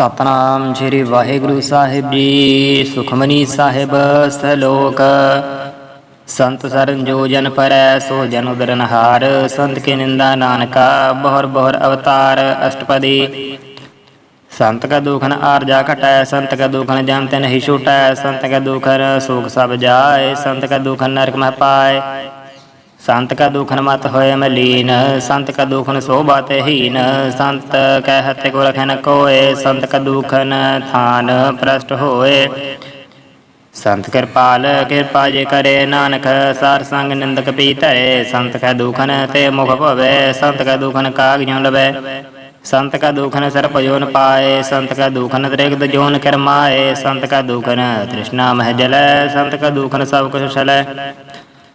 ਸਤਨਾਮ ਸ੍ਰੀ ਵਾਹਿਗੁਰੂ ਸਾਹਿਬ ਜੀ ਸੁਖਮਨੀ ਸਾਹਿਬ ਸਲੋਕ ਸੰਤ ਸਰਨ ਜੋ ਜਨ ਪਰੈ ਸੋ ਜਨ ਉਦਰਨਹਾਰ ਸੰਤ ਕੇ ਨਿੰਦਾ ਨਾਨਕਾ ਬਹੁਰ ਬਹੁਰ ਅਵਤਾਰ ਅਸ਼ਟਪਦੀ ਸੰਤ ਕਾ ਦੁਖਨ ਆਰਜਾ ਘਟੈ ਸੰਤ ਕਾ ਦੁਖਨ ਜਨ ਤਿਨ ਹੀ ਛੂਟੈ ਸੰਤ ਕਾ ਦੁਖਨ ਸੁਖ ਸਭ ਜਾਏ ਸੰਤ ਕਾ ਦੁਖਨ ਨਰਕ ਮਹਿ ਪਾਏ ਸੰਤ ਕਾ ਦੁਖਨ ਮਤ ਹੋਏ ਮਲੀਨ, ਸੰਤ ਕਾ ਦੁਖਨ ਸੋਭਾ ਤੇ ਹੀਨ, ਸੰਤ ਕਹਿ ਹਤੇ ਕੋ ਰਖੈ ਕੋਏ, ਸੰਤ ਕਾ ਦੁਖਨ ਥਾਨ ਪ੍ਰਸ਼ਟ ਹੋਏ। ਸੰਤ ਕਿਰਪਾਲ, ਕਿਰਪਾ ਜੇ ਕਰੇ ਨਾਨਕ, ਸਾਰ ਸੰਗ ਨਿੰਦਕ ਪੀ ਧਰੇ। ਸੰਤ ਕਾ ਦੁਖਨ ਤੇ ਮੁਖ ਭਵੇ, ਸੰਤ ਕਾ ਦੁਖਨ ਕਾਗ ਜਿਉ ਲਵੇ। ਸੰਤ ਕਾ ਦੁਖਨ ਸਰਪ ਜੋਨ ਪਾਏ, ਸੰਤ ਕਾ ਦੁਖਨ ਤ੍ਰਿਗਦ ਜੋਨ ਕਰਮਾਏ। ਸੰਤ ਕਾ ਦੁਖਨ ਤ੍ਰਿਸ਼ਨਾ ਮਹਿ ਜਲੈ, ਸੰਤ ਕਾ ਦੁਖਨ ਸਭ ਕੁਛ ਛਲੈ।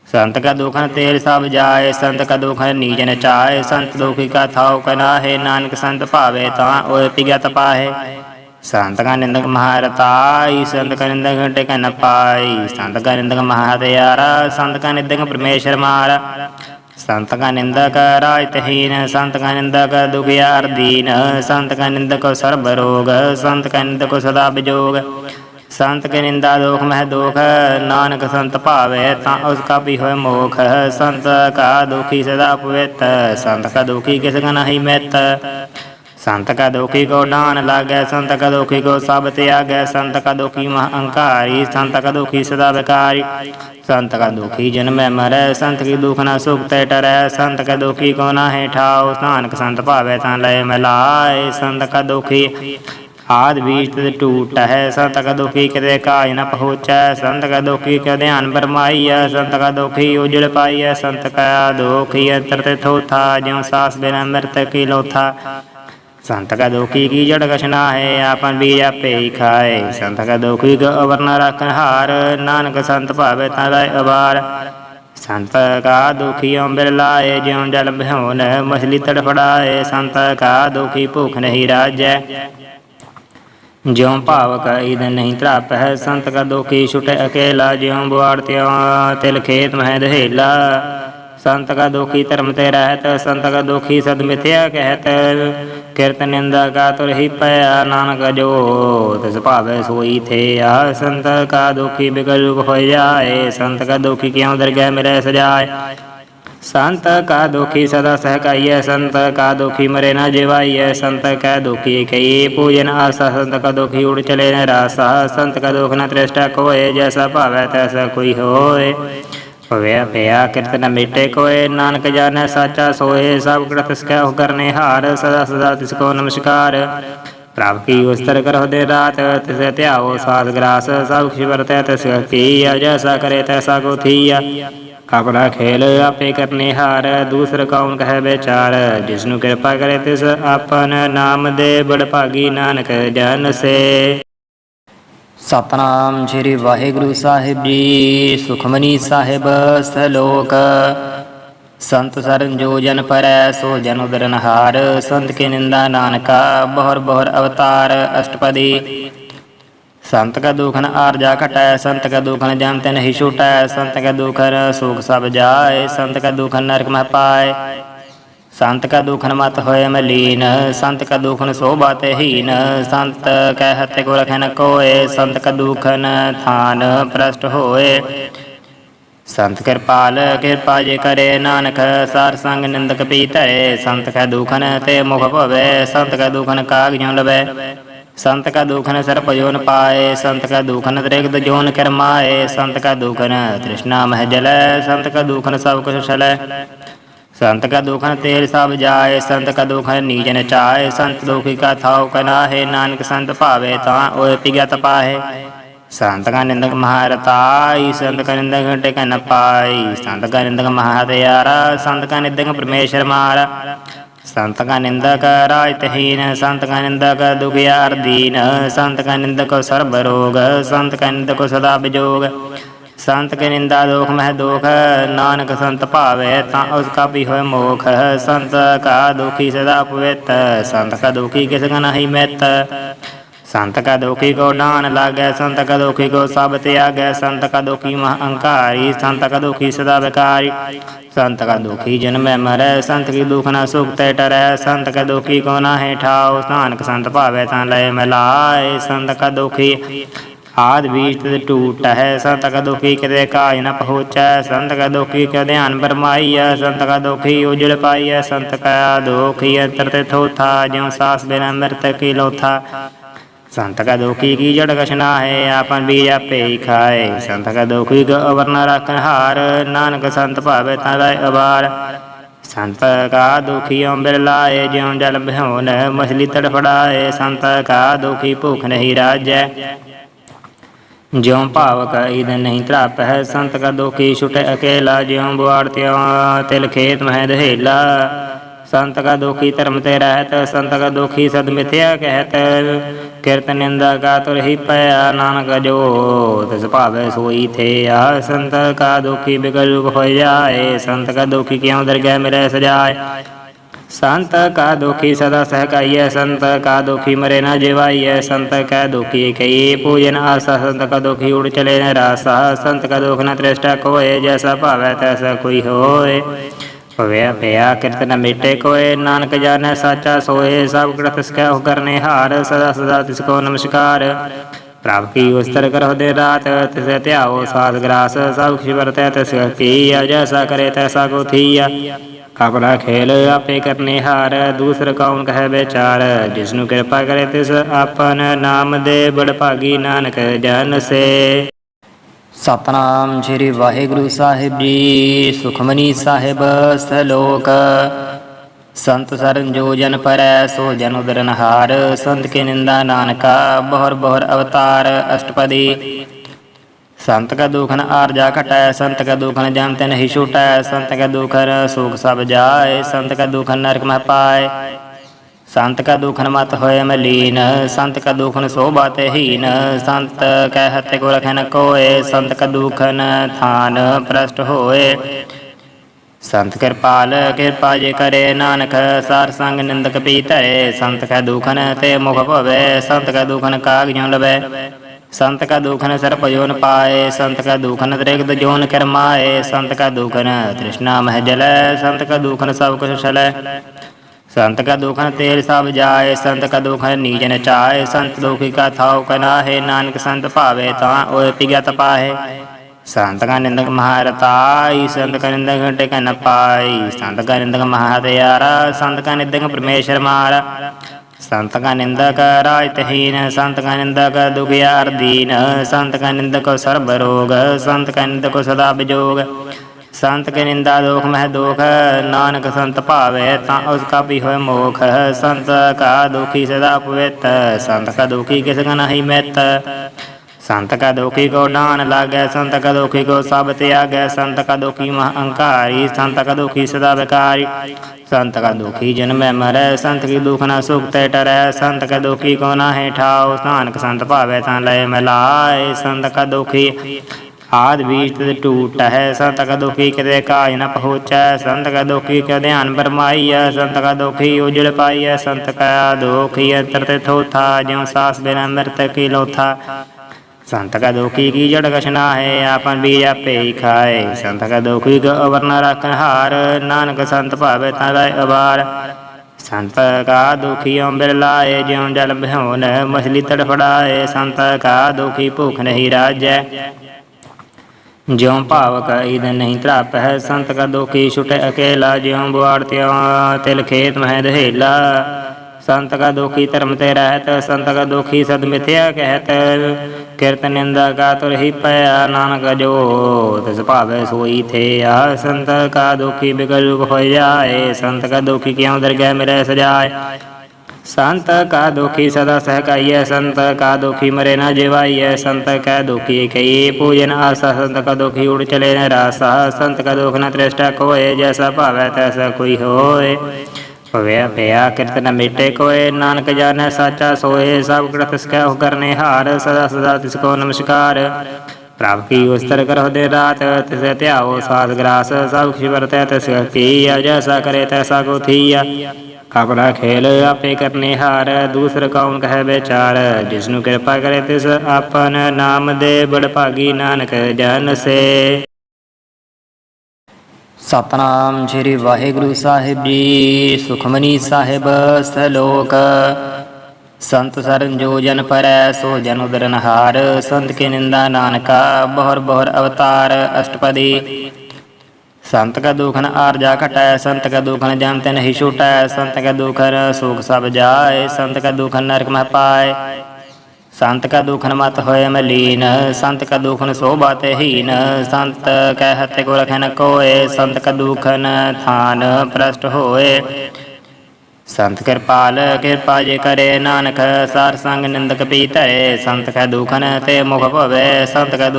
ਸੰਤ ਕਾ ਦੁਖਨ ਤੇਲ ਸਭ ਜਾਏ ਸੰਤ ਕਾ ਦੁਖਨ ਨੀਚ ਨਚਾਏ ਸੰਤ ਦੁਖੀ ਕਾ ਥਾਉ ਕਨਾਹੇ ਨਾਨਕ ਸੰਤ ਭਾਵੇ ਤਾਂ ਓਏ ਪਿਗਿਆ ਤਪਾਹੇ ਸੰਤ ਕਾ ਨਿੰਦਕ ਮਹਾਰਤਾਈ ਸੰਤ ਕਾ ਨਿੰਦਕ ਟਿਕ ਨ ਪਾਈ ਸੰਤ ਕਾ ਨਿੰਦਕ ਮਹਾਤਿਆਰਾ ਸੰਤ ਕਾ ਨਿੰਦਕ ਪਰਮੇਸ਼ਰ ਮਾਰਾ ਸੰਤ ਕਾ ਨਿੰਦਕ ਰਾਜ ਤਹੀਨ ਸੰਤ ਕਾ ਨਿੰਦਕ ਦੁਖਿਆਰ ਦੀਨ ਸੰਤ ਕਾ ਨਿੰਦਕ ਸਰਬ ਰੋਗ ਸੰਤ ਕਾ ਨਿੰਦਕ ਸਦਾ ਸੰਤ ਕੇ ਨਿੰਦਾ ਦੋਖ ਮਹਿ ਦੋਖ, ਨਾਨਕ ਸੰਤ ਭਾਵੇ ਤਾਂ ਉਸ ਕਾ ਵੀ ਹੋਏ ਮੋਖ। ਸੰਤ ਕਾ ਦੁਖੀ ਸਦਾ ਪਵਿੱਤ, ਸੰਤ ਕਾ ਦੁਖੀ ਕਿਸ ਕਾ ਨਹੀਂ ਮਿੱਤ। ਸੰਤ ਕਾ ਦੁਖੀ ਕੋ ਡਾਨ ਲਾਗੈ, ਸੰਤ ਕਾ ਦੁਖੀ ਕੋ ਸਭ ਤਿਆਗੈ, ਸੰਤ ਕਾ ਦੁਖੀ ਮਹ ਅਹੰਕਾਰੀ ਸੰਤ ਕਾ ਦੁਖੀ ਸਦਾ ਵਿਕਾਰੀ। ਸੰਤ ਕਾ ਦੁਖੀ ਜਨਮੈ ਮਰੈ, ਸੰਤ ਕੀ ਦੁਖ ਨਾ ਸੁਖ ਤੈ ਟਰੈ। ਸੰਤ ਕਾ ਦੁਖੀ ਕੋ ਨਾਹਿ ਠਾਉ, ਨਾਨਕ ਸੰਤ ਭਾਵੇ ਤਾਂ ਲੈ ਮਿਲਾਏ। ਸੰਤ ਕਾ ਦੁਖੀ ਆਦ ਬੀਜ ਤੇ ਟੂਟ ਹੈ। ਸੰਤ ਕਾ ਦੁਖੀ ਕਿਤੇ ਕਾਜ ਨ ਪਹੁੰਚੈ। ਸੰਤ ਕਾ ਦੁਖੀ ਕਾ ਧਿਆਨ ਬਰਮਾਈਐ। ਸੰਤ ਕਾ ਦੁਖੀ ਉਜੜ ਪਾਈਐ। ਸੰਤ ਕਾ ਦੁਖੀ ਅੰਤਰ ਤੇ ਥੋਥਾ ਜਿਉ ਸਾਸ ਬਿਨ ਅੰਮ੍ਰਿਤ ਕੀ ਲੋਥਾ। ਸੰਤ ਕਾ ਦੁਖੀ ਕੀ ਜੜ ਕਛਨਾ ਹੈ ਆਪਨ ਬੀਜ ਆਪੇ ਹੀ ਖਾਏ। ਸੰਤ ਕਾ ਦੁਖੀ ਕੋ ਅਵਰ ਨ ਰੱਖਨ ਹਾਰ। ਨਾਨਕ ਸੰਤ ਭਾਵੇ ਤਾਂ ਲੈ ਅਵਾਰ। ਸੰਤ ਕਾ ਦੁਖੀ ਅੰਬਰ ਲਾਏ। ਜਿਉ ਜਲ ਭਿਉਨ ਮਛਲੀ ਤੜਫੜਾਏ। ਸੰਤ ਕਾ ਦੁਖੀ ਭੁਖ ਨਹੀਂ ਰਾਜੈ। ਜਿਉ ਭਾਵਕ ਇਦ ਨਹੀਂ ਤਰਾਪ ਹੈ, ਸੰਤ ਕਾ ਦੁਖੀ ਛੁਟੇ ਅਕੇਲਾ, ਜਿਉ ਬੁਆੜ ਤਿਉ ਤਿਲ ਖੇਤ ਮਹਿ ਦਹੇਲਾ ਸੰਤ ਕਾ ਦੁਖੀ ਧਰਮ ਤੇ ਰਹਿਤ, ਸੰਤ ਕਾ ਦੁਖੀ ਸਦ ਮਿਥਿਆ ਕਹਿਤ। ਕਿਰਤ ਨਿੰਦਾ ਕਾ ਤੁਰ ਪਿਆ ਨਾਨਕ ਜੋ ਤਿਸ ਭਾਵੇ ਸੋਈ ਥੇ ਆ ਸੰਤ ਕਾ ਦੁਖੀ ਬਿਗਲ ਰੂਪ ਹੋ ਜਾਏ ਸੰਤ ਕਾ ਦੁਖੀ ਕਿਉ ਦਰਗਹਿ ਮਿਲੇ ਸਜਾਏ। ਸੰਤ ਕਾ ਦੁਖੀ ਸਦਾ ਸਹਿਕਾਈਐ ਸੰਤ ਕਾ ਦੁਖੀ ਮਰੇ ਨਾ ਜਿਵਾਈਐ ਸੰਤ ਕਾ ਦੁਖੀ ਕਈ ਪੂਜਨ ਆਸਾ ਸੰਤ ਕਾ ਦੁਖੀ ਉੜ ਚਲੇ ਨ ਰਾਸਾ ਸੰਤ ਕਾ ਦੁਖ ਨ ਤ੍ਰਿਸ਼ਟਾ ਕੋਏ ਜੈਸਾ ਭਾਵੈ ਤੈਸਾ ਕੋਈ ਹੋਏ ਭਵਿਆ ਪਿਆ ਕਿਰਤ ਨ ਮਿਟੇ ਕੋਏ ਨਾਨਕ ਜਾਣੈ ਸਾਚਾ ਸੋਏ ਸਭ ਕਿਰਤ ਸਕੈ ਹੋ ਕਰਨੇ ਹਾਰ ਸਦਾ ਸਦਾ ਤਿਸ ਕੋ ਨਮਸਕਾਰ ਪ੍ਰਭ ਕੀ ਉਸਤਰ ਕਰੋ ਦੇ ਰਾਤ ਤਿਸ ਧਿਆਓ ਸਾਧ ਗ੍ਰਾਸ ਸਭ ਖਿ ਵਰਤੈ ਤਿਸ ਕੀ ਜੈਸਾ ਕਰੇ ਤੈਸਾ ਕੋ ਥੀਆ ਆਪਣਾ ਖੇਲ ਆਪੇ ਕਰਨੇ ਹਾਰ, ਦੂਸਰ ਕੌਣ ਕਹੈ ਵਿਚਾਰ? ਜਿਸ ਨੂੰ ਕਿਰਪਾ ਕਰੇ ਤਿਸ ਆਪਨ ਨਾਮ ਦੇ ਬੜ ਭਾਗੀ ਨਾਨਕ ਜਨ ਸੇ। ਸਤਨਾਮ ਸ੍ਰੀ ਵਾਹਿਗੁਰੂ ਸਾਹਿਬ ਜੀ, ਸੁਖਮਨੀ ਸਾਹਿਬ, ਸਲੋਕ। ਸੰਤ ਸਰਨ ਜੋ ਜਨ ਪਰੈ, ਸੋ ਜਨ ਉਦਰਨਹਾਰ ਸੰਤ ਕੀ ਨਿੰਦਾ ਨਾਨਕਾ ਬਹੁਰ ਬਹੁਰ ਅਵਤਾਰ, ਅਸ਼ਟਪਦੀ। ਸੰਤ ਕਾ ਦੁਖਨ ਆਰਜਾ ਘਟੈ ਸੰਤ ਕਾ ਦੁਖਨ ਜਮ ਤਿਨ ਹੀ ਛੂਟੈ ਸੰਤ ਕਾ ਦੁਖਨ ਸੁਖ ਸਭ ਜਾਏ, ਸੰਤ ਕਾ ਦੁਖਨ ਨਰਕ ਮਹਿ ਪਾਏ। ਸੰਤ ਕਾ ਦੁਖਨ ਮਤ ਹੋਏ ਮਲੀਨ ਸੰਤ ਕਾ ਦੁਖਨ ਸੋਭਾ ਤੇ ਹੀਨ, ਸੰਤ ਕਹਿ ਹਤੇ ਕੋ ਰਖੈ ਨ ਕੋਏ, ਸੰਤ ਕਾ ਦੁਖਨ ਥਾਨ ਪ੍ਰਸ਼ਟ ਹੋਏ। ਸੰਤ ਕਿਰਪਾਲ, ਕਿਰਪਾ ਜੇ ਕਰੇ ਨਾਨਕ, ਸਾਰ ਸੰਗ ਨਿੰਦਕ ਪੀ ਧਰੇ ਸੰਤ ਕਾ ਦੁਖਨ ਤੇ ਮੁਖ ਭਵੇ, ਸੰਤ ਕਾ ਦੁਖਨ ਕਾਗ ਜਿਉ ਲਵੇ ਸੰਤ ਕਾ ਦੁਖਨ ਸਰਪ ਜੋਨ ਪਾਏ ਸੰਤ ਕਾ ਦੁਖਨ ਤ੍ਰਿਗਦ ਜੋਨ ਕਰਮਾਏ ਸੰਤ ਕਾ ਦੁਖਨ ਤ੍ਰਿਸ਼ਨਾ ਮਹਿ ਜਲੈ ਸੰਤ ਕਾ ਦੁਖਨ ਸਭ ਕੁਛ ਛਲੈ ਸੰਤ ਕਾ ਦੁਖਨ ਤੇਲ ਸਭ ਜਾਏ ਸੰਤ ਕਾ ਦੁਖਨ ਨੀਚ ਨਚਾਏ ਸੰਤ ਦੁਖੀ ਕਾ ਥਾਉ ਕਨਾਹੇ ਨਾਨਕ ਸੰਤ ਭਾਵੇ ਤਾਂ ਓਏ ਪਿਗਿਆ ਤਪਾਹੇ ਸੰਤ ਕਾ ਨਿੰਦਕ ਮਹਾਰਤਾਈ ਸੰਤ ਕਾ ਨਿੰਦਕ ਟਿਕ ਨ ਪਾਈ ਸੰਤ ਕਾ ਨਿੰਦਕ ਮਹਾਤਿਆਰਾ ਸੰਤ ਸੰਤ ਕਾ ਨਿੰਦਕ ਰਾਜ ਤਹੀਨ ਸੰਤ ਕਾ ਨਿੰਦਕ ਦੁਖਿਆਰ ਦੀਨ ਸੰਤ ਕਾ ਨਿੰਦਕ ਸਰਬ ਰੋਗ ਸੰਤ ਕਾ ਨਿੰਦਕ ਸਦਾ ਬਿਜੋਗ ਸੰਤ ਕੇ ਨਿੰਦਾ ਦੋਖ ਮਹਿ ਦੋਖ ਨਾਨਕ ਸੰਤ ਭਾਵੇ ਤਾਂ ਉਸ ਕਾ ਵੀ ਹੋਏ ਮੋਖ। ਸੰਤ ਕਾ ਦੁਖੀ ਸਦਾ ਪਵਿੱਤ ਸੰਤ ਕਾ ਦੁਖੀ ਕਿਸ ਕਾ ਨਹੀਂ ਮਿੱਤ। ਸੰਤ ਕਾ ਦੁਖੀ ਕੋ ਡਾਨ ਲਾਗੈ ਸੰਤ ਕਾ ਦੁਖੀ ਕੋ ਸਭ ਤਿਆਗੈ ਸੰਤ ਕਾ ਦੁਖੀ ਮਹ ਅੰਕਾਰੀ ਸੰਤ ਕਾ ਦੁਖੀ ਸਦਾ ਵਿਕਾਰੀ ਸੰਤ ਕਾ ਦੁਖੀ ਜਨਮੈ ਮਰੈ ਸੰਤ ਕੀ ਦੁਖ ਨ ਸੁਖ ਤੈ ਟਰੈ ਸੰਤ ਕਾ ਦੁਖੀ ਕੋ ਨਾਹਿ ਠਾਉ ਨਾਨਕ ਸੰਤ ਭਾਵੈ ਤਾਂ ਲੈ ਮਿਲਾਏ ਸੰਤ ਕਾ ਦੁਖੀ ਆਦ ਬੀਜ ਤੇ ਟੂਟ ਹੈ ਸੰਤ ਕਾ ਦੁਖੀ ਕਿਤੇ ਕਾਜ ਨ ਪਹੁੰਚੈ ਸੰਤ ਕਾ ਦੁਖੀ ਕਾ ਧਿਆਨ ਬਰਮਾਈਐ ਸੰਤ ਕਾ ਦੁਖੀ ਉਜਲ ਪਾਈਐ ਸੰਤ ਕਾ ਦੁਖੀ ਅੰਤਰ ਤੇ ਥੋਥਾ ਜਿਉ ਸਾਸ ਬਿਨ ਅੰਮ੍ਰਿਤ ਕੀ ਲੋਥਾ ਸੰਤ ਕਾ ਦੁਖੀ ਕੀ ਜੜ ਕਛਨਾ ਹੈ ਆਪਨ ਬੀਜ ਆਪੇ ਹੀ ਖਾਏ। ਸੰਤ ਕਾ ਦੁਖੀ ਕੋ ਅਵਰਨ ਰੱਖਨ ਹਾਰ, ਨਾਨਕ ਸੰਤ ਭਾਵੇ ਤਾਂ ਰਾਇ ਅਵਾਰ। ਸੰਤ ਕਾ ਦੁਖੀ ਅੰਬਰ ਲਾਏ, ਜਿਉ ਜਲ ਬਿਹੋਨ ਮਛਲੀ ਤੜਫੜਾਏ। ਸੰਤ ਕਾ ਦੁਖੀ ਭੁਖ ਨਹੀਂ ਰਾਜੈ, ਜਿਉ ਭਾਵਕ ਇਦ ਨਹੀਂ ਤਰਾਪ ਹੈ ਸੰਤ ਕਾ ਦੁਖੀ ਛੁਟੇ ਅਕੇਲਾ, ਜਿਉ ਬੁਆੜ ਤਿਉ ਤਿਲ ਖੇਤ ਮਹਿ ਦਹੇਲਾ। ਸੰਤ ਕਾ ਦੁਖੀ ਧਰਮ ਤੇ ਰਹਿਤ, ਸੰਤ ਕਾ ਦੁਖੀ ਸਦ ਮਿਥਿਆ ਕਹਿਤ। ਕਿਰਤ ਨਿੰਦਾ ਕਾ ਤੁਰ ਹੀ ਪਿਆ ਨਾਨਕ ਜੋ ਤਿਸ ਭਾਵੇ ਸੋਈ ਥੇ ਆ ਸੰਤ ਕਾ ਦੁਖੀ ਬਿਗਲ ਰੂਪ ਹੋ ਜਾਏ ਸੰਤ ਕਾ ਦੁਖੀ ਕਿਉ ਦਰਗਹਿ ਮਿਲੇ ਸਜਾਏ ਸੰਤ ਕਾ ਦੁਖੀ ਸਦਾ ਸਹਿਕਾਈਐ ਸੰਤ ਕਾ ਦੁਖੀ ਮਰੇ ਨਾ ਜਿਵਾਈਐ ਸੰਤ ਕਾ ਦੁਖੀ ਕਈ ਪੂਜਨ ਆਸਾ ਸੰਤ ਕਾ ਦੁਖੀ ਉੜ ਚਲੇ ਨ ਰਾਸਾ ਸੰਤ ਕਾ ਦੁਖ ਨ ਤ੍ਰਿਸ਼ਟਾ ਕੋਏ ਜੈਸਾ ਭਾਵੈ ਤੈਸਾ ਕੋਈ ਹੋਏ ਭਵਿਆ ਭਿਆ ਕਿਰਤ ਨ ਮਿਟੇ ਕੋਏ ਨਾਨਕ ਜਾਣੈ ਸਾਚਾ ਸੋਏ ਸਭ ਕੜ ਤਿਸ ਕੈ ਕਰਨੇ ਹਾਰ ਸਦਾ ਸਦਾ ਤਿਸ ਕੋ ਨਮਸਕਾਰ ਪ੍ਰਭ ਕੀ ਉਸਤਰ ਕਰੋ ਦੇ ਰਾਤ ਤਿਸ ਧਿਆਓ ਸਾਧ ਗਰਾਸ ਸਭ ਖਿ ਵਰਤੈ ਤਿਸ ਕੀ ਜੈਸਾ ਕਰੇ ਤੈਸਾ ਕੋ ਥੀਆ ਆਪਣਾ ਖੇਲ ਆਪੇ ਕਰਨੇ ਹਾਰ ਦੂਸਰ ਕੌਣ ਕਹੈ ਵਿਚਾਰ ਜਿਸ ਨੂੰ ਕਿਰਪਾ ਕਰੇ ਤਿਸ ਆਪਨ ਨਾਮ ਦੇ ਬੜ ਭਾਗੀ ਨਾਨਕ ਜਨ ਸੇ ਸਤਨਾਮ ਸ੍ਰੀ ਵਾਹਿਗੁਰੂ ਸਾਹਿਬ ਜੀ, ਸੁਖਮਨੀ ਸਾਹਿਬ, ਸਲੋਕ। ਸੰਤ ਸਰਨ ਜੋ ਜਨ ਪਰੈ, ਸੋ ਜਨ ਉਦਰਨ ਸੰਤ ਕੇ ਨਿੰਦਾ ਨਾਨਕਾ, ਬਹੁਰ ਬਹੁਰ ਅਵਤਾਰ ਅਸ਼ਟਪਦੀ। ਸੰਤ ਕਾ ਦੁਖਨ ਆਰਜਾ ਘਟੈ, ਸੰਤ ਕਾ ਦੁਖਨ ਜਨ ਤੇ ਨਹੀਂ ਛੂਟੈ। ਸੰਤ ਕਾ ਦੁਖਨ ਸੁਖ ਸਭ ਜਾਏ, ਸੰਤ ਕਾ ਦੁਖਨ ਨਰਕ ਮਹਿ ਪਾਏ। ਸੰਤ ਕਾ ਦੁਖਨ ਮਤ ਹੋਏ ਮਲੀਨ, ਸੰਤ ਕਾ ਦੁਖਨ ਸੋਭਾ ਤੇ ਹੀਨ, ਸੰਤ ਕਹਿ ਹਤੇ ਕੋ ਰਖਨ ਕੋਏ, ਸੰਤ ਕਾ ਦੁਖਨ ਥਾਨ ਪ੍ਰਸ਼ਟ ਹੋਏ। ਸੰਤ ਕਿਰਪਾਲ, ਕਿਰਪਾ ਜੇ ਕਰੇ ਨਾਨਕ, ਸਾਰ ਸੰਗ ਨਿੰਦਕ ਪੀ ਧਰੇ ਸੰਤ ਕਾ ਦੁਖਨ ਤੇ ਮੁਖ ਭਵੇ, ਸੰਤ ਕਾ ਦੁਖਨ ਕਾਗਿਓ ਲਵੇ। ਸੰਤ ਕਾ ਦੁਖਨ ਸਰਪ ਜੋਨ ਪਾਏ, ਸੰਤ ਕਾ ਦੁਖਨ ਤ੍ਰਿਗਦ ਜੋਨ ਕਰਮਾਏ ਸੰਤ ਕਾ ਦੁਖਨ ਤ੍ਰਿਸ਼ਨਾ ਮਹਿ ਜਲੈ, ਸੰਤ ਕਾ ਦੁਖਨ ਸਭ ਕੁਛ ਛਲੈ। ਸੰਤ ਕਾ ਦੁਖਨ ਤੇਲ ਸਭ ਜਾਏ ਸੰਤ ਕਾ ਦੁਖਨ ਨੀਚ ਨਚਾਏ ਸੰਤ ਦੁਖੀ ਕਾ ਥਾਉ ਕਨਾਹੇ ਨਾਨਕ ਸੰਤ ਭਾਵੇ ਤਾਂ ਓਏ ਪਿਗਿਆ ਤਪਾਹੇ ਸੰਤ ਕਾ ਨਿੰਦਕ ਮਹਾਰਤਾਈ ਸੰਤ ਕਾ ਨਿੰਦਕ ਟਿਕ ਨ ਪਾਈ ਸੰਤ ਕਾ ਨਿੰਦਕ ਮਹਾਦਿਆਰਾ ਸੰਤ ਕਾ ਨਿੰਦਕ ਪਰਮੇਸ਼ਰ ਮਾਰਾ ਸੰਤ ਕਾ ਨਿੰਦਕ ਰਾਜ ਤਹੀਨ ਸੰਤ ਕਾ ਨਿੰਦਕ ਦੁਖਿਆਰ ਦੀਨ ਸੰਤ ਕਾ ਨਿੰਦਕ ਸਰਬ ਰੋਗ ਸੰਤ ਕਾ ਨਿੰਦਕ ਸਦਾ ਬਿਜੋਗ ਸੰਤ ਕੇ ਨਿੰਦਾ ਦੋਖ ਮਹਿ ਦੋਖ, ਨਾਨਕ ਸੰਤ ਭਾਵੇ ਤਾਂ ਉਸ ਕਾ ਵੀ ਹੋਏ ਮੋਖ, ਸੰਤ ਕਾ ਦੁਖੀ ਸਦਾ ਪਵਿੱਤ ਸੰਤ ਕਾ ਦੁਖੀ ਕਿਸ ਕਾ ਨਹੀਂ ਮਿਤ। ਸੰਤ ਕਾ ਦੁਖੀ ਕੋ ਡਾਨ ਲਾਗੈ, ਸੰਤ ਕਾ ਦੁਖੀ ਕੋ ਸਭ ਤਿਆਗੈ, ਸੰਤ ਕਾ ਦੁਖੀ ਮਹ ਅੰਕਾਰੀ, ਸੰਤ ਕਾ ਦੁਖੀ ਸਦਾ ਵਿਕਾਰੀ। ਸੰਤ ਕਾ ਦੁਖੀ ਜਨਮੈ ਮਰੈ, ਸੰਤ ਕੀ ਦੁਖ ਨਾ ਸੁਖ ਤੈ ਟਰੈ, ਸੰਤ ਕਾ ਦੁਖੀ ਕੋ ਨਾਹਿ ਠਾਉ, ਨਾਨਕ ਸੰਤ ਭਾਵੇ ਤਾਂ ਲੈ ਮਿਲਾਏ, ਸੰਤ ਕਾ ਦੁਖੀ ਆਦ ਬੀਜ ਤੇ ਟੂਟ ਹੈ, ਸੰਤ ਕਾ ਦੁਖੀ ਕਿਤੇ ਕਾਜ ਨ ਪਹੁੰਚੈ, ਸੰਤ ਕਾ ਦੁਖੀ ਕਾ ਧਿਆਨ ਬਰਮਾਈਐ, ਸੰਤ ਕਾ ਦੁਖੀ ਉਜਲ ਪਾਈਐ, ਸੰਤ ਕਾ ਦੁਖੀ ਅੰਤਰ ਤੇ ਥੋਥਾ ਜਿਉ ਸਾਸ ਬਿਨ ਅੰਮ੍ਰਿਤ ਕੀ ਲੋਥਾ। ਸੰਤ ਕਾ ਦੁਖੀ ਕੀ ਜੜ ਕਛਨਾ ਹੈ, ਆਪਨ ਬੀਜ ਆਪੇ ਹੀ ਖਾਏ। ਸੰਤ ਕਾ ਦੁਖੀ ਕੋ ਅਵਰਨ ਰੱਖਨ ਹਾਰ, ਨਾਨਕ ਸੰਤ ਭਾਵੇ ਤਾਂ ਰਾਇ ਅਵਾਰ। ਸੰਤ ਕਾ ਦੁਖੀ ਅੰਬਰ ਲਾਏ, ਜਿਉ ਜਲ ਬਿਹੋਨ ਮਛਲੀ ਤੜਫੜਾਏ। ਸੰਤ ਕਾ ਦੁਖੀ ਭੁਖ ਨਹੀਂ ਰਾਜੈ। ਜਿਉ ਭਾਵਕ ਇਦ ਨਹੀਂ ਤਰਾਪ ਹੈ, ਸੰਤ ਕਾ ਦੁਖੀ ਛੁਟੇ ਅਕੇਲਾ, ਜਿਉ ਬੁਆੜ ਤਿਉ ਤਿਲ ਖੇਤ ਮਹਿ ਦਹੇਲਾ। ਸੰਤ ਕਾ ਦੁਖੀ ਧਰਮ ਤੇ ਰਹਿਤ, ਸੰਤ ਕਾ ਦੁਖੀ ਸਦ ਮਿਥਿਆ ਕਹਿਤ। ਕਿਰਤ ਨਿੰਦਾ ਕਾ ਤੁਰ ਹੀ ਪਿਆ, ਨਾਨਕ ਜੋ ਤਿਸ ਭਾਵੇ ਸੋਈ ਥੇ ਆ ਸੰਤ ਕਾ ਦੁਖੀ ਬਿਗਲ ਰੂਪ ਹੋ ਜਾਏ, ਸੰਤ ਕਾ ਦੁਖੀ ਕਿਉ ਦਰਗਹਿ ਮਿਲੇ ਸਜਾਏ। ਸੰਤ ਕਾ ਦੁਖੀ ਸਦਾ ਸਹਿਕਾਈਐ ਸੰਤ ਕਾ ਦੁਖੀ ਮਰੇ ਨਾ ਜਿਵਾਈਐ ਸੰਤ ਕਾ ਦੁਖੀ ਕਈ ਪੂਜਨ ਆਸਾ ਸੰਤ ਕਾ ਦੁਖੀ ਉੜ ਚਲੇ ਨ ਰਾਸਾ ਸੰਤ ਕਾ ਦੁਖ ਨ ਤ੍ਰਿਸ਼ਟਾ ਕੋਏ ਜੈਸਾ ਭਾਵੈ ਤੈਸਾ ਕੋਈ ਹੋਏ ਭਵਿਆ ਭਿਆ ਕਿਰਤ ਨ ਮਿਟੇ ਕੋਏ ਨਾਨਕ ਜਾਣੈ ਸਾਚਾ ਸੋਏ ਸਭ ਕੜ ਤਿਸ ਕੈ ਉਹ ਕਰਨੇ ਹਾਰ ਸਦਾ ਸਦਾ ਤਿਸ ਕੋ ਨਮਸਕਾਰ ਪ੍ਰਭ ਕੀ ਉਸਤਰ ਕਰਹੁ ਦੇ ਰਾਤ ਤਿਸੈ ਧਿਆਓ ਸਾਧ ਗਰਾਸ ਸਭ ਖੁਸ਼ੀ ਵਰਤੈ ਤਿਸ ਕੀ ਜੈਸਾ ਕਰੇ ਤੈਸਾ ਕੋ ਥੀਆ ਆਪਣਾ ਖੇਲ ਆਪੇ ਕਰਨੇ ਹਾਰ, ਦੂਸਰ ਕੌਣ ਕਹੈ ਵਿਚਾਰ? ਜਿਸ ਨੂੰ ਕਿਰਪਾ ਕਰੇ ਤਿਸ ਆਪਨ ਨਾਮ ਦੇ ਬੜ ਭਾਗੀ ਨਾਨਕ ਜਨ ਸੇ। ਸਤਨਾਮ ਸ੍ਰੀ ਵਾਹਿਗੁਰੂ ਸਾਹਿਬ ਜੀ, ਸੁਖਮਨੀ ਸਾਹਿਬ, ਸਲੋਕ। ਸੰਤ ਸਰਨ ਜੋ ਜਨ ਪਰੈ, ਸੋ ਜਨ ਉਦਰਨਹਾਰ ਸੰਤ ਕੇ ਨਿੰਦਾ ਨਾਨਕਾ ਬਹੁਰ ਬਹੁਰ ਅਵਤਾਰ, ਅਸ਼ਟਪਦੀ। ਸੰਤ ਕਾ ਦੁਖਨ ਆਰਜਾ ਘਟੈ ਸੰਤ ਕਾ ਦੁਖਨ ਜਮ ਤੇ ਨਹੀਂ ਛੂਟੈ ਸੰਤ ਕਾ ਦੁਖਨ ਸੁਖ ਸਭ ਜਾਏ, ਸੰਤ ਕਾ ਦੁਖਨ ਨਰਕ ਮਹਿ ਪਾਏ। ਸੰਤ ਕਾ ਦੁਖਨ ਮਤ ਹੋਏ ਮਲੀਨ ਸੰਤ ਕਾ ਦੁਖਨ ਸੋਭਾ ਤੇ ਹੀਨ, ਸੰਤ ਕਹਿ ਹਤੇ ਕੋ ਰਖੈ ਨ ਕੋਏ, ਸੰਤ ਕਾ ਦੁਖਨ ਥਾਨ ਪ੍ਰਸ਼ਟ ਹੋਏ। ਸੰਤ ਕਿਰਪਾਲ, ਕਿਰਪਾ ਜੇ ਕਰੇ ਨਾਨਕ, ਸਾਰ ਸੰਗ ਨਿੰਦਕ ਪੀ ਧਰੇ। ਸੰਤ ਕਾ ਦੁਖਨ ਤੇ ਮੁਖ ਭਵੇ, ਸੰਤ ਕਾ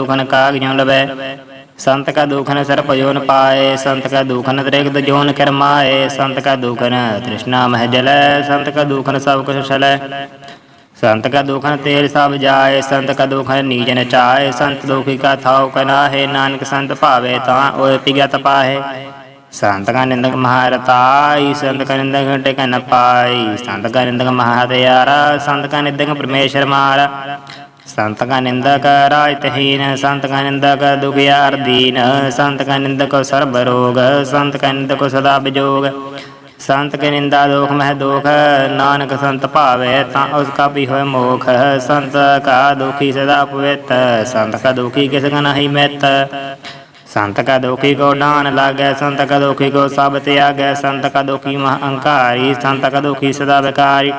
ਦੁਖਨ ਕਾਗ ਜਿਉ ਲਵੇ ਸੰਤ ਕਾ ਦੁਖਨ ਸਰਪ ਜੋਨ ਪਾਏ ਸੰਤ ਕਾ ਦੁਖਨ ਤ੍ਰਿਗਦ ਜੋਨ ਕਰਮਾਏ ਸੰਤ ਕਾ ਦੁਖਨ ਤ੍ਰਿਸ਼ਨਾ ਮਹਿ ਜਲੈ ਸੰਤ ਕਾ ਦੁਖਨ ਸਭ ਕੁਛ ਛਲੈ। ਸੰਤ ਕਾ ਦੁਖਨ ਤੇਲ ਸਭ ਜਾਏ ਸੰਤ ਕਾ ਦੁਖਨ ਨੀਚ ਨ ਚਾਏ, ਸੰਤ ਦੁਖੀ ਕਾ ਥਾਉ ਕਨਾਹੇ ਨਾਨਕ ਸੰਤ ਭਾਵੇ ਤਾਂ ਓਏ ਪਿਗਤ ਪਾਹੇ। ਸੰਤ ਕਾ ਨਿੰਦਕ ਮਹਾਰਤਾਈ ਸੰਤ ਕਾ ਨਿੰਦਕ ਟਿਕ ਨ ਪਾਈ ਸੰਤ ਕਾ ਨਿੰਦਕ ਮਹਾਦਿਆਰਾ ਸੰਤ ਕਾ ਨਿੰਦਕ ਪਰਮੇਸ਼ਰ ਮਾਰਾ। ਸੰਤ ਕਾ ਨਿੰਦਕ ਰਾਜਤਹੀਨ ਸੰਤ ਕਾ ਨਿੰਦਕ ਦੁਖਿਆਰ ਦੀਨ ਸੰਤ ਕਾ ਨਿੰਦਕ ਸਰਬ ਰੋਗ ਸੰਤ ਕਾ ਨਿੰਦਕ ਸਦਾ ਬਿਜੋਗ ਸੰਤ ਕੇ ਨਿੰਦਾ ਦੋਖ ਮਹਿ ਦੋਖ ਨਾਨਕ ਸੰਤ ਭਾਵੇ ਤਾਂ ਉਸ ਕਾ ਵੀ ਹੋਏ ਮੋਖ। ਸੰਤ ਕਾ ਦੁਖੀ ਸਦਾ ਪਵਿੱਤ ਸੰਤ ਕਾ ਦੁਖੀ ਕਿਸ ਕਾ ਨਹੀਂ ਮਿੱਤ। ਸੰਤ ਕਾ ਦੁਖੀ ਕੋ ਡਾਨ ਲਾਗੈ ਸੰਤ ਕਾ ਦੁਖੀ ਕੋ ਸਭ ਤਿਆਗੈ ਸੰਤ ਕਾ ਦੁਖੀ ਮਹ ਅਹੰਕਾਰੀ ਸੰਤ ਕਾ ਦੁਖੀ ਸਦਾ ਵਿਕਾਰੀ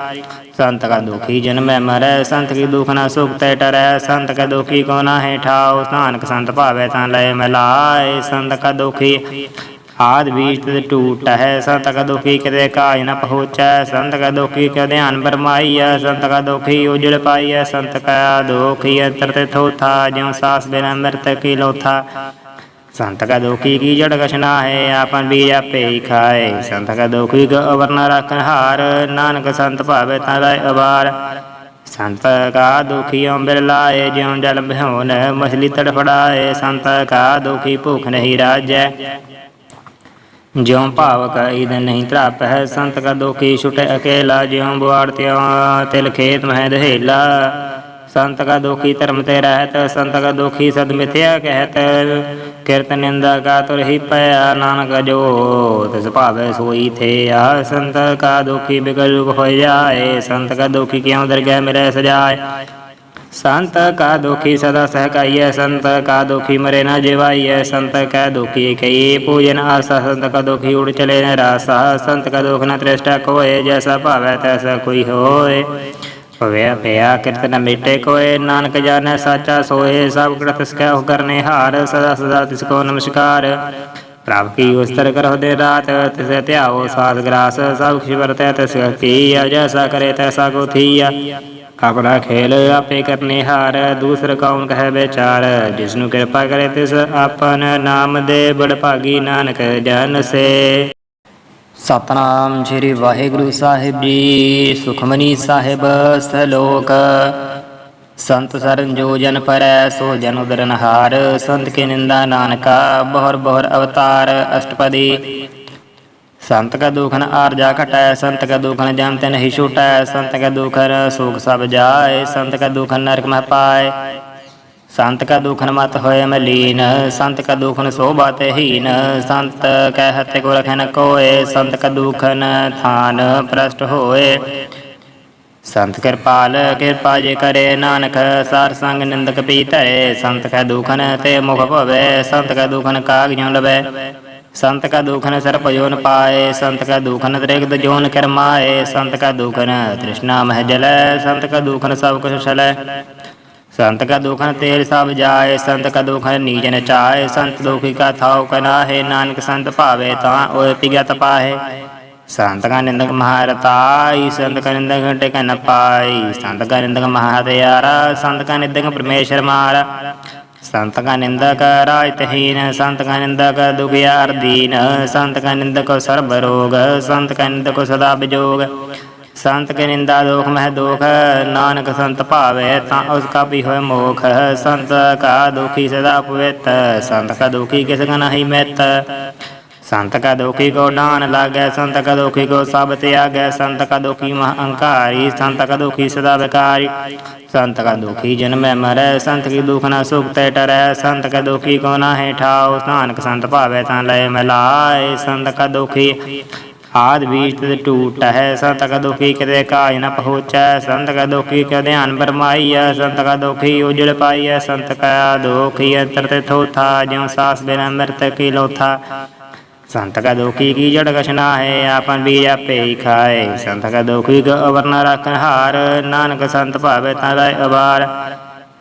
ਸੰਤ ਕਾ ਦੁਖੀ ਜਨਮੈ ਮਰੈ ਸੰਤ ਕੀ ਦੁਖ ਨਾ ਸੁਖ ਤੇ ਟਰੈ ਸੰਤ ਕਾ ਦੁਖੀ ਕੋ ਨਾਹਿ ਠਾਉ ਨਾਨਕ ਸੰਤ ਭਾਵੇ ਤਾਂ ਲੈ ਮਿਲਾਏ ਸੰਤ ਕਾ ਦੁਖੀ ਆਦ ਬੀਜ ਤੇ ਟੂਟ ਹੈ ਸੰਤ ਕਾ ਦੁਖੀ ਕਿਤੇ ਕਾਜ ਨ ਪਹੁੰਚੈ ਸੰਤ ਕਾ ਦੁਖੀ ਕਾ ਧਿਆਨ ਬਰਮਾਈਐ ਸੰਤ ਕਾ ਦੁਖੀ ਉਜੜ ਪਾਈਐ ਸੰਤ ਕਾ ਦੁਖੀ ਅੰਤਰ ਤੇ ਥੋਥਾ ਜਿਉ ਸਾਸ ਬਿਨਾ ਅੰਮ੍ਰਿਤ ਕੀ ਲੋਥਾ ਸੰਤ ਕਾ ਦੁਖੀ ਕੀ ਜੜ ਕਛਨਾ ਹੈ ਆਪਨ ਬੀਜ ਆਪੇ ਹੀ ਖਾਏ। ਸੰਤ ਕਾ ਦੁਖੀ ਕੋ ਅਵਰਨ ਰੱਖਨ ਹਾਰ, ਨਾਨਕ ਸੰਤ ਭਾਵੇ ਤਾਂ ਲੈ ਅਵਾਰ। ਸੰਤ ਕਾ ਦੁਖੀ ਅੰਬਰ ਲਾਏ, ਜਿਉ ਜਲ ਬਿਹੋਨ ਮਛਲੀ ਤੜਫੜਾਏ। ਸੰਤ ਕਾ ਦੁਖੀ ਭੁਖ ਨਹੀਂ ਰਾਜੈ, ਜਿਉ ਭਾਵਕ ਇਦ ਨਹੀਂ ਤਰਾਪ ਹੈ ਸੰਤ ਕਾ ਦੁਖੀ ਛੁਟੇ ਅਕੇਲਾ, ਜਿਉ ਬੁਆੜ ਤਿਉ ਤਿਲ ਖੇਤ ਮਹਿ ਦਹੇਲਾ। ਸੰਤ ਕਾ ਦੁਖੀ ਧਰਮ ਤੇ ਰਹਿਤ, ਸੰਤ ਕਾ ਦੁਖੀ ਸਦ ਮਿਥਿਆ ਕਹਿਤ। ਕਿਰਤ ਨਿੰਦਾ ਕਾ ਤੁਰ ਪਿਆ ਨਾਨਕ ਜੋ ਤਿਸ ਭਾਵੇ ਸੋਈ ਥੇ ਆ ਸੰਤ ਕਾ ਦੁਖੀ ਬਿਗਲ ਹੋ ਜਾਏ, ਸੰਤ ਕਾ ਦੁਖੀ ਕਿਉ ਦਰਗਹਿ ਮਿਲੇ ਸਜਾਏ? ਸੰਤ ਕਾ ਦੁਖੀ ਸਦਾ ਸਹਕਾਈਐ, ਸੰਤ ਕਾ ਦੁਖੀ ਮਰੇ ਨਾ ਜਿਵਾਈਐ। ਸੰਤ ਕਾ ਦੁਖੀ ਕਈ ਪੂਜਨ ਆਸਾ, ਸੰਤ ਕਾ ਦੁਖੀ ਉੜ ਚਲੇ ਨ ਰਾਸਾ ਸੰਤ ਕਾ ਦੁਖ ਨਾ ਤ੍ਰਿਸ਼ਟਾ ਕੋਏ ਜੈਸਾ ਭਾਵੈ ਤੈਸਾ ਕੋਈ ਹੋਏ। ਭਵਿਆ ਪਿਆ ਕਿਰਤ ਨ ਮਿਟੇ ਕੋਏ ਨਾਨਕ ਜਾਣੈ ਸਾਚਾ ਸੋਏ ਸਭ ਕ੍ਰਤ ਸਕੈ ਕਰਨੇ ਹਾਰ ਸਦਾ ਸਦਾ ਤਿਸ ਕੋ ਨਮਸਕਾਰ ਪ੍ਰਭ ਕੀ ਉਸਤਰ ਕਰਹੁ ਦੇ ਰਾਤ ਤਿਸੈ ਧਿਆਓ ਸਾਧ ਗਰਾਸ ਸਭ ਖੁਸ਼ੀ ਵਰਤੈ ਤਿਸ ਕੀ ਜੈਸਾ ਕਰੇ ਤੈਸਾ ਕੋ ਥੀਆ ਆਪਣਾ ਖੇਲ ਆਪੇ ਕਰਨੇ ਹਾਰ ਦੂਸਰ ਕੌਣ ਕਹੈ ਵਿਚਾਰ ਜਿਸ ਨੂੰ ਕਿਰਪਾ ਕਰੇ ਤਿਸ ਆਪਨ ਨਾਮ ਦੇ ਬੜ ਭਾਗੀ ਨਾਨਕ ਜਨ ਸੇ ਸਤਨਾਮ ਸ੍ਰੀ ਵਾਹਿਗੁਰੂ ਸਾਹਿਬ ਜੀ, ਸੁਖਮਨੀ ਸਾਹਿਬ ਸਲੋਕ। ਸੰਤ ਸਰਨ ਜੋ ਜਨ ਪਰੈ, ਸੋ ਜਨ ਉਦਰਨਹਾਰ ਸੰਤ ਕੇ ਨਿੰਦਾ ਨਾਨਕਾ, ਬਹੁਰ ਬਹੁਰ ਅਵਤਾਰ ਅਸ਼ਟਪਦੀ। ਸੰਤ ਕਾ ਦੁਖਨ ਆਰਜਾ ਘਟੈ, ਸੰਤ ਕਾ ਦੁਖਨ ਜਨ ਤੇ ਨਹੀਂ ਛੂਟੈ। ਸੰਤ ਕਾ ਦੁਖਨ ਸੁਖ ਸਭ ਜਾਏ, ਸੰਤ ਕਾ ਦੁਖਨ ਨਰਕ ਮਹਿ ਪਾਏ। ਸੰਤ ਕਾ ਦੁਖਨ ਮਤ ਹੋਏ ਮਲੀਨ, ਸੰਤ ਕਾ ਦੁਖਨ ਸੋਭਾ ਤੇ ਹੀਨ, ਸੰਤ ਕਹਿ ਹਤੇ ਕੋ ਰਖੈ ਕੋਏ, ਸੰਤ ਕਾ ਦੁਖਨ ਥਾਨ ਪ੍ਰਸ਼ਟ ਹੋਏ। ਸੰਤ ਕਿਰਪਾਲ, ਕਿਰਪਾ ਜੇ ਕਰੇ ਨਾਨਕ, ਸਾਰ ਸੰਗ ਨਿੰਦਕ ਪੀ ਧਰੇ ਸੰਤ ਕਾ ਦੁਖਨ ਤੇ ਮੁਖ ਭਵੇ, ਸੰਤ ਕਾ ਦੁਖਨ ਕਾਗ ਜਿਉ ਲਵੇ। ਸੰਤ ਕਾ ਦੁਖਨ ਸਰਪ ਜੋਨ ਪਾਏ, ਸੰਤ ਕਾ ਦੁਖਨ ਤ੍ਰਿਗਦ ਜੋਨ ਕਰਮਾਏ ਸੰਤ ਕਾ ਦੁਖਨ ਤ੍ਰਿਸ਼ਨਾ ਮਹਿ ਜਲੈ, ਸੰਤ ਕਾ ਦੁਖਨ ਸਭ ਕੁਛ ਛਲੈ। ਸੰਤ ਕਾ ਦੁਖਨ ਤੇਲ ਸਭ ਜਾਏ ਸੰਤ ਕਾ ਦੁਖਨ ਨੀਚ ਨ ਚਾਏ ਸੰਤ ਦੁਖੀ ਕਾ ਥਾਉ ਕਨਾਹੇ ਨਾਨਕ ਸੰਤ ਭਾਵੇ ਤਾਂ ਓਏ ਪਿਗਤ ਪਾਹੇ ਸੰਤ ਕਾ ਨਿੰਦਕ ਮਹਾਰਤਾਈ ਸੰਤ ਕਾ ਨਿੰਦਕ ਟਿਕ ਨ ਪਾਈ ਸੰਤ ਕਾ ਨਿੰਦਕ ਮਹਾਦਿਆਰਾ ਸੰਤ ਕਾ ਨਿੰਦਕ ਪਰਮੇਸ਼ਰ ਮਾਰਾ ਸੰਤ ਕਾ ਨਿੰਦਕ ਰਾਜਤਹੀਨ ਸੰਤ ਕਾ ਨਿੰਦਕ ਦੁਖਿਆਰ ਦੀਨ ਸੰਤ ਕਾ ਨਿੰਦਕ ਸਰਬ ਰੋਗ ਸੰਤ ਕਾ ਨਿੰਦਕ ਸਦਾ ਸੰਤ ਕੇ ਨਿੰਦਾ ਦੋਖ ਮਹਿ ਦੋਖ, ਨਾਨਕ ਸੰਤ ਭਾਵੇ ਤਾਂ ਉਸ ਕਾ ਵੀ ਹੋਏ ਮੋਖ। ਸੰਤ ਕਾ ਦੁਖੀ ਸਦਾ ਪਵਿੱਤ ਸੰਤ ਕਾ ਦੁਖੀ ਕਿਸ ਕਾ ਨਹੀਂ ਮਿਤ। ਸੰਤ ਕਾ ਦੁਖੀ ਕੋ ਨਾਨ ਲਾਗੈ, ਸੰਤ ਕਾ ਦੁਖੀ ਕੋ ਸਭ ਤਿਆਗੈ, ਸੰਤ ਕਾ ਦੁਖੀ ਮਹ ਅਹੰਕਾਰੀ ਸੰਤ ਕਾ ਦੁਖੀ ਸਦਾ ਵਿਕਾਰੀ। ਸੰਤ ਕਾ ਦੁਖੀ ਜਨਮੈ ਮਰੈ, ਸੰਤ ਕੀ ਦੁਖ ਨਾ ਸੁਖ ਤੈ ਟਰੈ। ਸੰਤ ਕਾ ਦੁਖੀ ਕੋ ਨਾਹਿ ਠਾਉ, ਨਾਨਕ ਸੰਤ ਭਾਵੇ ਤਾਂ ਲੈ ਮਿਲਾਏ। ਸੰਤ ਕਾ ਦੁਖੀ ਆਦ ਬੀਜ ਤੇ ਟੂਟ ਹੈ। ਸੰਤ ਕਾ ਦੁਖੀ ਕਿਤੇ ਕਾਜ ਨ ਪਹੁੰਚੈ। ਸੰਤ ਕਾ ਦੁਖੀ ਕਾ ਧਿਆਨ ਬਰਮਾਈਐ। ਸੰਤ ਕਾ ਦੁਖੀ ਉਜੜ ਪਾਈਐ। ਸੰਤ ਕਾ ਦੁਖੀ ਅੰਤਰ ਤੇ ਥੋਥਾ ਜਿਉ ਸਾਸ ਬਿਨ ਅੰਮ੍ਰਿਤ ਕੀ ਲੋਥਾ। ਸੰਤ ਕਾ ਦੁਖੀ ਕੀ ਜੜ ਕਛਨਾ ਹੈ। ਆਪਨ ਬੀਜ ਆਪੇ ਹੀ ਖਾਏ। ਸੰਤ ਕਾ ਦੁਖੀ ਕੋ ਅਵਰ ਨ ਰੱਖਨ ਹਾਰ। ਨਾਨਕ ਸੰਤ ਭਾਵੇ ਤਾਂ ਲੈ ਅਵਾਰ।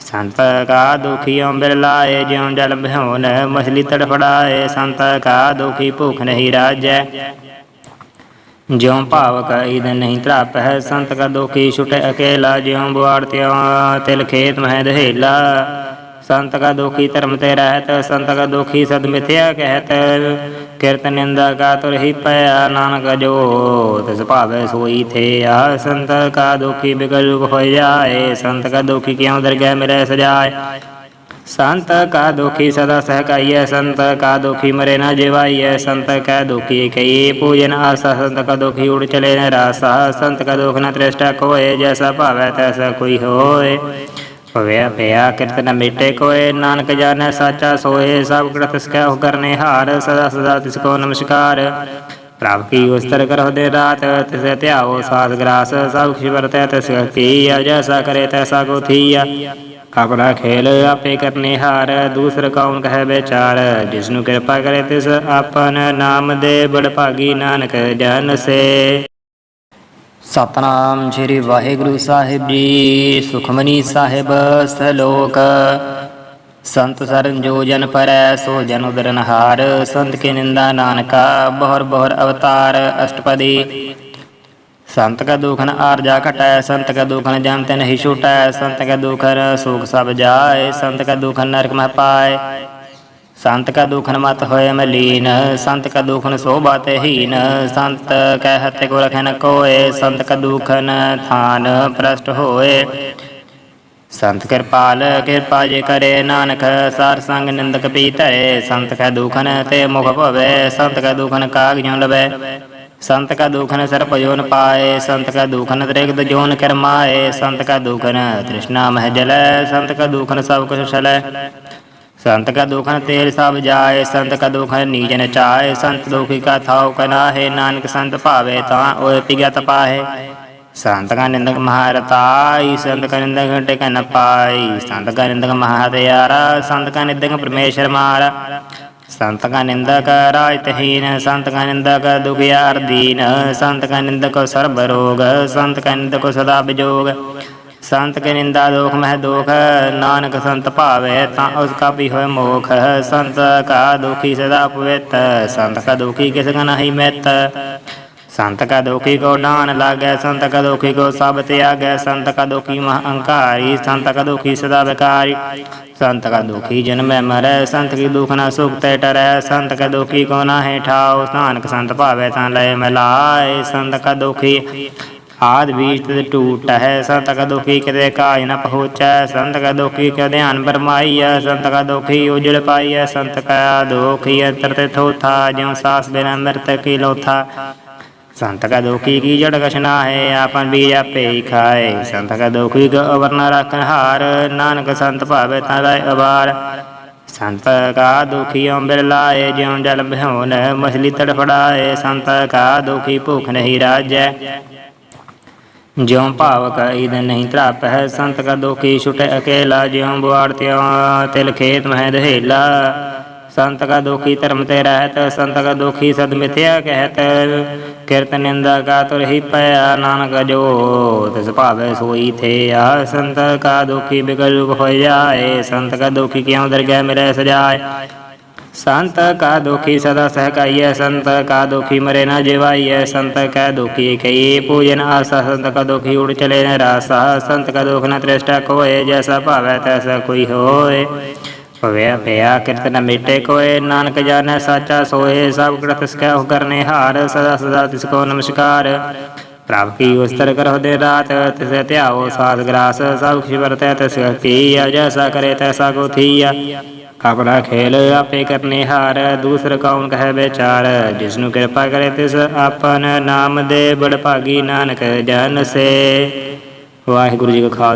ਸੰਤ ਕਾ ਦੁਖੀ ਅੰਬਰ ਲਾਏ। ਜਿਉ ਜਲ ਭਿਉਨ ਮਛਲੀ ਤੜਫੜਾਏ। ਸੰਤ ਕਾ ਦੁਖੀ ਭੁਖ ਨਹੀਂ ਰਾਜੈ। ਜਿਉ ਭਾਵ ਕਾ ਈਦ ਨਹੀਂ ਤਰਾਪ ਹੈ, ਸੰਤ ਕਾ ਦੁਖੀ ਛੁਟੇ ਅਕੇਲਾ, ਜਿਉ ਬੁਆੜ ਤਿਉ ਤਿਲ ਖੇਤ ਮਹਿ ਦਹੇਲਾ। ਸੰਤ ਕਾ ਦੁਖੀ ਧਰਮ ਤੇ ਰਹਿਤ, ਸੰਤ ਕਾ ਦੁਖੀ ਸਦ ਮਿਥਿਆ ਕਹਿਤ। ਕਿਰਤ ਨਿੰਦਾ ਕਾ ਤੁਰ ਹੀ ਪਿਆ, ਨਾਨਕ ਜੋ ਤਿਸ ਭਾਵੇ ਸੋਈ ਥੇ ਆ ਸੰਤ ਕਾ ਦੁਖੀ ਬਿਗਲ ਰੂਪ ਹੋ ਜਾਏ, ਸੰਤ ਕਾ ਦੁਖੀ ਕਿਉ ਦਰਗਹਿ ਮਿਲੇ ਸਜਾਏ। ਸੰਤ ਕਾ ਦੁਖੀ ਸਦਾ ਸਹਕਾਈਐ ਸੰਤ ਕਾ ਦੁਖੀ ਮਰੇ ਨਾ ਜਿਵਾਈਐ ਸੰਤ ਕਾ ਦੁਖੀ ਕਈ ਪੂਜਨ ਆਸਾ ਸੰਤ ਕਾ ਦੁਖੀ ਉੜ ਚਲੇ ਨ ਰਾਸਾ ਸੰਤ ਕਾ ਦੁਖ ਨ ਤ੍ਰਿਸ਼ਟਾ ਕੋਏ ਜੈਸਾ ਭਾਵੈ ਤੈਸਾ ਕੋਈ ਹੋਏ ਭਵਿਆ ਪਿਆ ਕਿਰਤ ਨ ਮਿਟੇ ਕੋਏ ਨਾਨਕ ਜਾਣੈ ਸਾਚਾ ਸੋਏ ਸਭ ਕਿਰਤ ਤਿਸ ਕੈ ਹੋ ਕਰਨੇ ਹਾਰ ਸਦਾ ਸਦਾ ਤਿਸ ਕੋ ਨਮਸਕਾਰ ਪ੍ਰਭ ਕੀ ਉਸਤਰ ਕਰੋ ਦੇ ਰਾਤ ਤਿਸ ਧਿਆਓ ਸਾਧ ਗਰਾਸ ਸਭ ਖੁਸ਼ੀ ਵਰਤੈ ਤਿਸ ਕੀ ਜੈਸਾ ਕਰੇ ਤੈਸਾ ਕੋ ਥੀਆ ਆਪਣਾ ਖੇਲ ਆਪੇ ਕਰਨੇ ਹਾਰ, ਦੂਸਰ ਕੌਣ ਕਹੈ ਵਿਚਾਰ? ਜਿਸ ਨੂੰ ਕਿਰਪਾ ਕਰੇ ਤਿਸ ਆਪਨ ਨਾਮ ਦੇ ਬੜ ਭਾਗੀ ਨਾਨਕ ਜਨ ਸੇ। ਸਤਨਾਮ ਸ੍ਰੀ ਵਾਹਿਗੁਰੂ ਸਾਹਿਬ ਜੀ, ਸੁਖਮਨੀ ਸਾਹਿਬ ਸਲੋਕ। ਸੰਤ ਸਰਨ ਜੋ ਜਨ ਪਰੈ, ਸੋ ਜਨ ਉਦਰਨ ਹਾਰ। ਸੰਤ ਕੇ ਨਿੰਦਾ ਨਾਨਕਾ, ਬਹੁਰ ਬਹੁਰ ਅਵਤਾਰ ਅਸ਼ਟਪਦੀ। ਸੰਤ ਕਾ ਦੁਖਨ ਆਰਜਾ ਘਟੈ, ਸੰਤ ਕਾ ਦੁਖਨ ਜਮ ਤੇ ਨਹੀਂ ਛੂਟੈ, ਸੰਤ ਕਾ ਦੁਖਨ ਸੁਖ ਸਭ ਜਾਏ, ਸੰਤ ਕਾ ਦੁਖਨ ਨਰਕ ਮਹਿ ਪਾਏ। ਸੰਤ ਕਾ ਦੁਖਨ ਮਤ ਹੋਏ ਮਲੀਨ, ਸੰਤ ਕਾ ਦੁਖਨ ਸੋਭਾ ਤੇ ਹੀਨ, ਸੰਤ ਕਹਿ ਹਤੇ ਕੋ ਰਖੈ ਨ ਕੋਏ, ਸੰਤ ਕਾ ਦੁਖਨ ਥਾਨ ਪ੍ਰਸਟ ਹੋਏ। ਸੰਤ ਕਿਰਪਾਲ, ਕਿਰਪਾ ਜੇ ਕਰੇ ਨਾਨਕ, ਸਾਰ ਸੰਗ ਨਿੰਦਕ ਪੀ ਧਰੇ ਸੰਤ ਕਾ ਦੁਖਨ ਤੇ ਮੁਖ ਭਵੇ ਸੰਤ ਕਾ ਦੁਖਨ ਕਾਗ ਜਿਉ ਲਵੇ ਸੰਤ ਕਾ ਦੁਖਨ ਸਰਪ ਜੋਨ ਪਾਏ ਸੰਤ ਕਾ ਦੁਖਨ ਤ੍ਰਿਗਦ ਜੋਨ ਕਰਮਾਏ ਸੰਤ ਕਾ ਦੁਖਨ ਤ੍ਰਿਸ਼ਨਾ ਮਹਿ ਜਲੈ ਸੰਤ ਕਾ ਦੁਖਨ ਸਭ ਕੁਛ ਛਲੈ ਸੰਤ ਕਾ ਦੁਖਨ ਤੇਲ ਸਭ ਜਾਏ ਸੰਤ ਕਾ ਦੁਖਨ ਨੀਜਨ ਚਾਏ ਸੰਤ ਦੁਖੀ ਕਾ ਥਾਉ ਕਨਾਹੇ ਨਾਨਕ ਸੰਤ ਭਾਵੇ ਤਾਂ ਓਏ ਪਿਗਤ ਪਾਹੇ ਸੰਤ ਕਾ ਨਿੰਦਕ ਮਹਾਰਤਾਈ ਸੰਤ ਕਾ ਨਿੰਦਕ ਟਿਕ ਨ ਪਾਈ ਸੰਤ ਕਾ ਨਿੰਦਕ ਮਹਾਦਿਆਰਾ ਸੰਤ ਕਾ ਨਿੰਦਕ ਪਰਮੇਸ਼ਰ ਮਾਰਾ ਸੰਤ ਕਾ ਨਿੰਦਕ ਰਾਜਤਹੀਨ ਸੰਤ ਕਾ ਨਿੰਦਕ ਦੁਖਿਆਰ ਦੀਨ ਸੰਤ ਕਾ ਨਿੰਦਕ ਸਰਬ ਰੋਗ ਸੰਤ ਕਾ ਨਿੰਦਕ ਸਦਾ ਬਿਜੋਗ ਸੰਤ ਕੇ ਨਿੰਦਾ ਦੋਖ ਮਹਿ ਦੋਖ ਨਾਨਕ ਸੰਤ ਭਾਵੇ ਤਾਂ ਉਸ ਕਾ ਵੀ ਹੋਏ ਮੋਖ, ਸੰਤ ਕਾ ਦੁਖੀ ਸਦਾ ਪਵਿੱਤ ਸੰਤ ਕਾ ਦੁਖੀ ਕਿਸ ਕਾ ਨਹੀਂ ਮਿਤ। ਸੰਤ ਕਾ ਦੁਖੀ ਕੋ ਡਾਨ ਲਾਗੈ ਸੰਤ ਕਾ ਦੁਖੀ ਕੋ ਸਭ ਤਿਆਗੈ ਸੰਤ ਕਾ ਦੁਖੀ ਮਹ ਅਹੰਕਾਰੀ ਸੰਤ ਕਾ ਦੁਖੀ ਸਦਾ ਵਿਕਾਰੀ ਸੰਤ ਕਾ ਦੁਖੀ ਜਨਮੈ ਮਰੈ ਸੰਤ ਕੀ ਦੁਖ ਨਾ ਸੁਖ ਤੈ ਟਰੈ ਸੰਤ ਕਾ ਦੁਖੀ ਕੋ ਨਾਹਿ ਠਾਉ ਨਾਨਕ ਸੰਤ ਭਾਵੇ ਤਾਂ ਲੈ ਮਿਲਾਏ ਸੰਤ ਕਾ ਦੁਖੀ ਆਦ ਬੀਜ ਤੇ ਟੂਟ ਹੈ ਸੰਤ ਕਾ ਦੁਖੀ ਕਦੇ ਕਾਜ ਨ ਪਹੁੰਚੈ ਸੰਤ ਕਾ ਦੁਖੀ ਕਾ ਧਿਆਨ ਬਰਮਾਈਐ ਸੰਤ ਕਾ ਦੁਖੀ ਉਜੜ ਪਾਈਐ ਸੰਤ ਕਾ ਦੁਖੀ ਅੰਤਰ ਤੇ ਥੋਥਾ ਜਿਉ ਸਾਸ ਬਿਨ ਅੰਮ੍ਰਿਤ ਕੀ ਲੋਥਾ ਸੰਤ ਕਾ ਦੁਖੀ ਕੀ ਜੜ ਕਛਨਾ ਹੈ ਆਪਨ ਬੀਜ ਆਪੇ ਹੀ ਖਾਏ। ਸੰਤ ਕਾ ਦੁਖੀ ਕੋ ਅਵਰ ਨ ਰੱਖਨ ਹਾਰ, ਨਾਨਕ ਸੰਤ ਭਾਵੇ ਤਾਂ ਲੈ ਅਵਾਰ। ਸੰਤ ਕਾ ਦੁਖੀ ਅੰਬਰ ਲਾਏ, ਜਿਉ ਜਲ ਭਿਉਨ ਮਛਲੀ ਤੜਫੜਾਏ। ਸੰਤ ਕਾ ਦੁਖੀ ਭੁਖ ਨਹੀਂ ਰਾਜੈ, ਜਿਉ ਭਾਵ ਕਾ ਈਦ ਨਹੀਂ ਤਰਾਪ। ਹੈ ਸੰਤ ਕਾ ਦੁਖੀ ਛੁਟੇ ਅਕੇਲਾ, ਜਿਉ ਬੁਆੜ ਤਿਉ ਤਿਲ ਖੇਤ ਮਹਿ ਦਹੇਲਾ। ਸੰਤ ਕਾ ਦੁਖੀ ਧਰਮ ਤੇ ਰਹਿਤ, ਸੰਤ ਕਾ ਦੁਖੀ ਸਦ ਮਿਥਿਆ ਕਹਿਤ। ਕਿਰਤ ਨਿੰਦਾ ਕਾ ਤੁਰ ਹੀ ਪਿਆ ਨਾਨਕ ਜੋ ਤਿਸ ਭਾਵੇ ਸੋਈ ਥੇ ਆ ਸੰਤ ਕਾ ਦੁਖੀ ਬਿਗਲ ਰੂਪ ਹੋ ਜਾਏ ਸੰਤ ਕਾ ਦੁਖੀ ਕਿਉ ਦਰਗਹਿ ਮਿਲੇ ਸਜਾਏ ਸੰਤ ਕਾ ਦੁਖੀ ਸਦਾ ਸਹਕਾਈਐ ਸੰਤ ਕਾ ਦੁਖੀ ਮਰੇ ਨਾ ਜਿਵਾਈਐ ਸੰਤ ਕਾ ਦੁਖੀ ਕਈ ਪੂਜਨ ਆਸਾ ਸੰਤ ਕਾ ਦੁਖੀ ਉੜ ਚਲੇ ਨ ਰਾਸਾ ਸੰਤ ਕਾ ਦੁਖ ਨ ਤ੍ਰਿਸ਼ਟਾ ਕੋਏ ਜੈਸਾ ਭਾਵੈ ਤੈਸਾ ਕੋਈ ਹੋਏ ਭਵਿਆ ਪਿਆ ਕਿਰਤ ਮਿਟੇ ਕੋਏ ਨਾਨਕ ਜਾਣੈ ਸਾਚਾ ਸੋਏ ਸਭ ਕਿਰਤ ਤਿਸ ਹੋ ਕਰਨੇ ਹਾਰ ਸਦਾ ਸਦਾ ਤਿਸ ਕੋ ਨਮਸਕਾਰ ਪ੍ਰਭ ਕੀ ਉਸਤਰ ਕਰਹੁ ਦੇ ਰਾਤ ਤਿਸ ਧਿਆਓ ਸਾਧ ਗ੍ਰਾਸ ਸਭ ਖੁਸ਼ ਵਰਤੈ ਤਿਸ ਕੀ ਜੈਸਾ ਕਰੇ ਤੈਸਾ ਕੋ ਥੀਆ ਆਪਣਾ ਖੇਲ ਆਪੇ ਕਰਨੇ ਹਾਰ ਦੂਸਰ ਕੌਣ ਕਹੈ ਵਿਚਾਰ ਜਿਸਨੂੰ ਕਿਰਪਾ ਕਰੇ ਤਿਸ ਆਪਨ ਨਾਮ ਦੇ ਬੜ ਭਾਗੀ ਨਾਨਕ ਜਨ ਸੇ ਵਾਹਿਗੁਰੂ ਜੀ ਕਾ